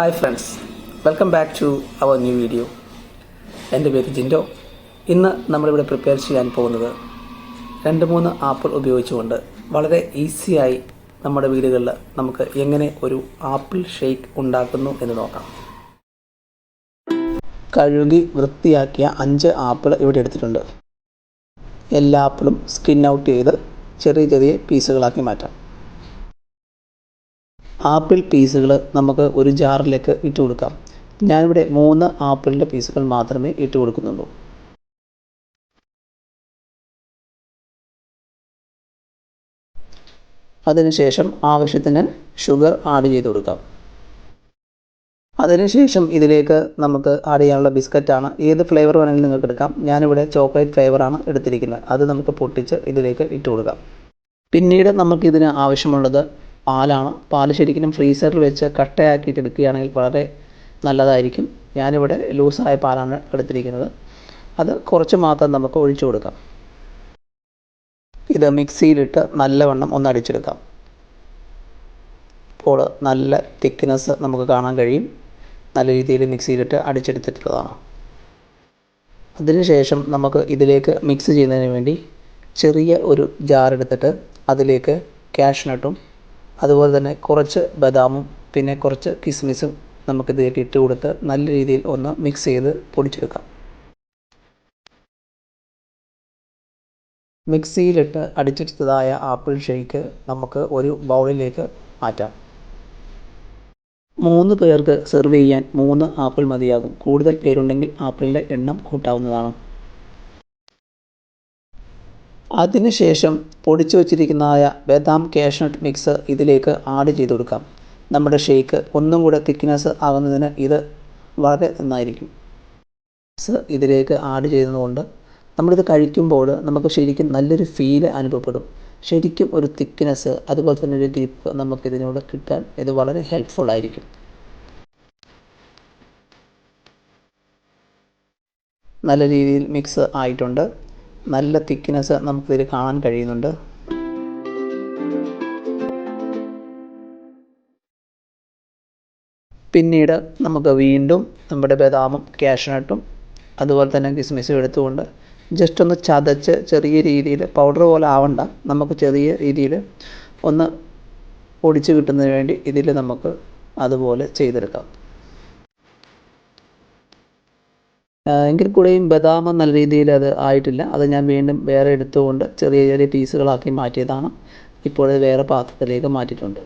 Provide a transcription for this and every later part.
Hi friends welcome back to our new video എന്റെ പേര് ജിൻഡോ. ഇന്ന് നമ്മളിവിടെ പ്രിപ്പയർ ചെയ്യാൻ പോകുന്നത് രണ്ട് മൂന്ന് ആപ്പിൾ ഉപയോഗിച്ചുകൊണ്ട് വളരെ ഈസിയായി നമ്മുടെ വീടുകളിൽ നമുക്ക് എങ്ങനെ ഒരു ആപ്പിൾ ഷേക്ക് ഉണ്ടാക്കുന്നു എന്ന് നോക്കാം. കഴുകി വൃത്തിയാക്കിയ അഞ്ച് ആപ്പിൾ ഇവിടെ എടുത്തിട്ടുണ്ട്. എല്ലാ ആപ്പിളും സ്കിൻ ഔട്ട് ചെയ്ത് ചെറിയ ചെറിയ പീസുകളാക്കി മാറ്റാം. ആപ്പിൾ പീസുകൾ നമുക്ക് ഒരു ജാറിലേക്ക് ഇട്ട് കൊടുക്കാം. ഞാനിവിടെ മൂന്ന് ആപ്പിളിന്റെ പീസുകൾ മാത്രമേ ഇട്ട് കൊടുക്കുന്നുള്ളൂ. അതിനുശേഷം ആവശ്യത്തിന് ഷുഗർ ആഡ് ചെയ്ത് കൊടുക്കാം. അതിനുശേഷം ഇതിലേക്ക് നമുക്ക് ആഡ് ചെയ്യാനുള്ള ബിസ്ക്കറ്റാണ്. ഏത് ഫ്ലേവർ വേണമെങ്കിലും നിങ്ങൾക്ക് എടുക്കാം. ഞാനിവിടെ ചോക്ലേറ്റ് ഫ്ലേവറാണ് എടുത്തിരിക്കുന്നത്. അത് നമുക്ക് പൊട്ടിച്ച് ഇതിലേക്ക് ഇട്ട് കൊടുക്കാം. പിന്നീട് നമുക്കിതിന് ആവശ്യമുള്ളത് പാലാണ്. പാൽ ശരിക്കും ഫ്രീസറിൽ വെച്ച് കട്ടയാക്കിയിട്ട് എടുക്കുകയാണെങ്കിൽ വളരെ നല്ലതായിരിക്കും. ഞാനിവിടെ ലൂസായ പാലാണ് എടുത്തിരിക്കുന്നത്. അത് കുറച്ച് മാത്രം നമുക്ക് ഒഴിച്ചു കൊടുക്കാം. ഇത് മിക്സിയിലിട്ട് നല്ലവണ്ണം ഒന്ന് അടിച്ചെടുക്കാം. ഇപ്പോൾ നല്ല തിക്നെസ് നമുക്ക് കാണാൻ കഴിയും. നല്ല രീതിയിൽ മിക്സിയിലിട്ട് അടിച്ചെടുത്തിട്ടുള്ളതാണ്. അതിനുശേഷം നമുക്ക് ഇതിലേക്ക് മിക്സ് ചെയ്യുന്നതിന് വേണ്ടി ചെറിയ ഒരു ജാർ എടുത്തിട്ട് അതിലേക്ക് കാഷ്നട്ടും അതുപോലെ തന്നെ കുറച്ച് ബദാമും പിന്നെ കുറച്ച് കിസ്മിസും നമുക്കിതിലേക്ക് ഇട്ട് കൊടുത്ത് നല്ല രീതിയിൽ ഒന്ന് മിക്സ് ചെയ്ത് പൊടിച്ചെടുക്കാം. മിക്സിയിലിട്ട് അടിച്ചെടുത്തതായ ആപ്പിൾ ഷേക്ക് നമുക്ക് ഒരു ബൗളിലേക്ക് മാറ്റാം. മൂന്ന് പേർക്ക് സെർവ് ചെയ്യാൻ മൂന്ന് ആപ്പിൾ മതിയാകും. കൂടുതൽ പേരുണ്ടെങ്കിൽ ആപ്പിളിന്റെ എണ്ണം കൂട്ടാവുന്നതാണ്. അതിനുശേഷം പൊടിച്ചു വച്ചിരിക്കുന്നതായ ബദാം കാഷ്നട്ട് മിക്സ് ഇതിലേക്ക് ആഡ് ചെയ്ത് കൊടുക്കാം. നമ്മുടെ ഷേക്ക് ഒന്നും കൂടെ തിക്നെസ് ആകുന്നതിന് ഇത് വളരെ നന്നായിരിക്കും. മിക്സ് ഇതിലേക്ക് ആഡ് ചെയ്യുന്നതുകൊണ്ട് നമ്മളിത് കഴിക്കുമ്പോൾ നമുക്ക് ശരിക്കും നല്ലൊരു ഫീൽ അനുഭവപ്പെടും. ശരിക്കും ഒരു തിക്നെസ് അതുപോലെ തന്നെ ഒരു ഗ്രിപ്പ് നമുക്കിതിനോട് കിട്ടാൻ ഇത് വളരെ ഹെൽപ്ഫുൾ ആയിരിക്കും. നല്ല രീതിയിൽ മിക്സ് ആയിട്ടുണ്ട്. നല്ല തിക്നെസ് നമുക്കിതിൽ കാണാൻ കഴിയുന്നുണ്ട്. പിന്നീട് നമുക്ക് വീണ്ടും നമ്മുടെ ബദാമും കാഷ്നട്ടും അതുപോലെ തന്നെ കിസ്മിസും എടുത്തുകൊണ്ട് ജസ്റ്റ് ഒന്ന് ചതച്ച് ചെറിയ രീതിയിൽ പൗഡർ പോലെ ആവണ്ട. നമുക്ക് ചെറിയ രീതിയിൽ ഒന്ന് പൊടിച്ച് കിട്ടുന്നതിന് വേണ്ടി ഇതിൽ നമുക്ക് അതുപോലെ ചെയ്തെടുക്കാം. എങ്കിൽ കൂടെയും ബദാം നല്ല രീതിയിൽ അത് ആയിട്ടില്ല. അത് ഞാൻ വീണ്ടും വേറെ എടുത്തുകൊണ്ട് ചെറിയ ചെറിയ പീസുകളാക്കി മാറ്റിയതാണ്. ഇപ്പോൾ വേറെ പാത്രത്തിലേക്ക് മാറ്റിയിട്ടുണ്ട്.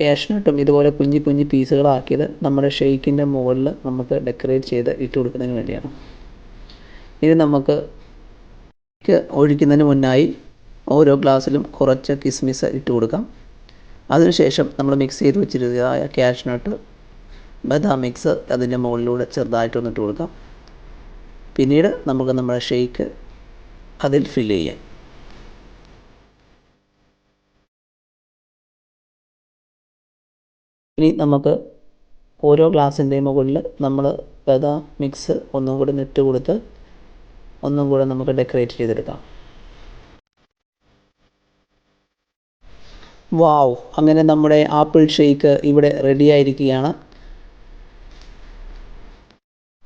കാഷ്നട്ടും ഇതുപോലെ കുഞ്ഞു കുഞ്ഞു പീസുകളാക്കിയത് നമ്മുടെ ഷെയ്ക്കിന്റെ മുകളിൽ നമുക്ക് ഡെക്കറേറ്റ് ചെയ്ത് ഇട്ട് കൊടുക്കുന്നതിന് വേണ്ടിയാണ്. ഇത് നമുക്ക് ഒഴിക്കുന്നതിന് മുന്നായി ഓരോ ഗ്ലാസ്സിലും കുറച്ച് കിസ്മിസ് ഇട്ട് കൊടുക്കാം. അതിനുശേഷം നമ്മൾ മിക്സ് ചെയ്ത് വെച്ചിരുന്നതായ കാഷ്നട്ട് ബദാം മിക്സ് അതിന്റെ മുകളിലൂടെ ചെറുതായിട്ടൊന്ന് ഇട്ട് കൊടുക്കാം. പിന്നീട് നമുക്ക് നമ്മുടെ ഷേക്ക് അതിൽ ഫിൽ ചെയ്യാം. ഇനി നമുക്ക് ഓരോ ഗ്ലാസിന്റെയും മുകളിൽ നമ്മൾ ബദാം മിക്സ് ഒന്നും കൂടി ഇട്ട് കൊടുത്ത് ഒന്നും കൂടെ നമുക്ക് ഡെക്കറേറ്റ് ചെയ്തെടുക്കാം. വാവ് അങ്ങനെ നമ്മുടെ ആപ്പിൾ ഷേക്ക് ഇവിടെ റെഡി ആയിരിക്കുകയാണ്.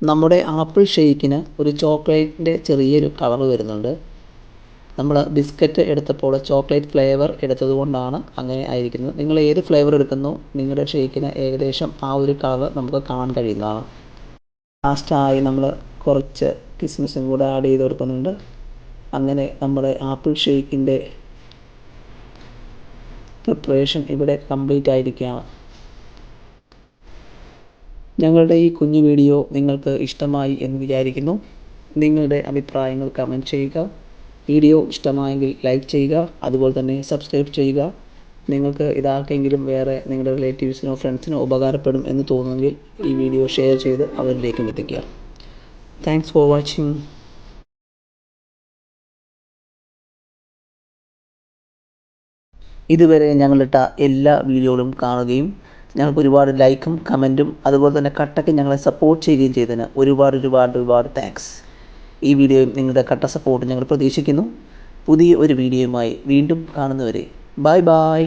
നമ്മുടെ ആപ്പിൾ ഷെയ്ക്കിന് ഒരു ചോക്ലേറ്റിന്റെ ചെറിയൊരു കളർ വരുന്നുണ്ട്. നമ്മൾ ബിസ്ക്കറ്റ് എടുത്തപ്പോൾ ചോക്ലേറ്റ് ഫ്ലേവർ എടുത്തത് കൊണ്ടാണ് അങ്ങനെ ആയിരിക്കുന്നത്. നിങ്ങൾ ഏത് ഫ്ലേവർ എടുക്കുന്നു നിങ്ങളുടെ ഷെയ്ക്കിന് ഏകദേശം ആ ഒരു കളർ നമുക്ക് കാണാൻ കഴിയുന്നതാണ്. ലാസ്റ്റായി നമ്മൾ കുറച്ച് കിസ്മിസും കൂടെ ആഡ് ചെയ്ത് കൊടുക്കുന്നുണ്ട്. അങ്ങനെ നമ്മുടെ ആപ്പിൾ ഷെയ്ക്കിന്റെ പ്രിപ്പറേഷൻ ഇവിടെ കംപ്ലീറ്റ് ആയിരിക്കുകയാണ്. ഞങ്ങളുടെ ഈ കുഞ്ഞു വീഡിയോ നിങ്ങൾക്ക് ഇഷ്ടമായി എന്ന് വിചാരിക്കുന്നു. നിങ്ങളുടെ അഭിപ്രായങ്ങൾ കമന്റ് ചെയ്യുക. വീഡിയോ ഇഷ്ടമായെങ്കിൽ ലൈക്ക് ചെയ്യുക. അതുപോലെ തന്നെ സബ്സ്ക്രൈബ് ചെയ്യുക. നിങ്ങൾക്ക് ഇതാർക്കെങ്കിലും വേറെ നിങ്ങളുടെ റിലേറ്റീവ്സിനോ ഫ്രണ്ട്സിനോ ഉപകാരപ്പെടും എന്ന് തോന്നുമെങ്കിൽ ഈ വീഡിയോ ഷെയർ ചെയ്ത് അവരിലേക്കും എത്തിക്കുക. താങ്ക്സ് ഫോർ വാച്ചിങ് ഇതുവരെ എല്ലാ വീഡിയോകളും കാണുകയും ഞങ്ങൾക്ക് ഒരുപാട് ലൈക്കും കമന്റും അതുപോലെ തന്നെ കട്ടയ്ക്ക് ഞങ്ങളെ സപ്പോർട്ട് ചെയ്യുകയും ചെയ്തതിന് ഒരുപാട് ഒരുപാട് ഒരുപാട് താങ്ക്സ് ഈ വീഡിയോയും നിങ്ങളുടെ കട്ട സപ്പോർട്ട് ഞങ്ങൾ പ്രതീക്ഷിക്കുന്നു. പുതിയ ഒരു വീഡിയോയുമായി വീണ്ടും കാണുന്നവരെ. Bye bye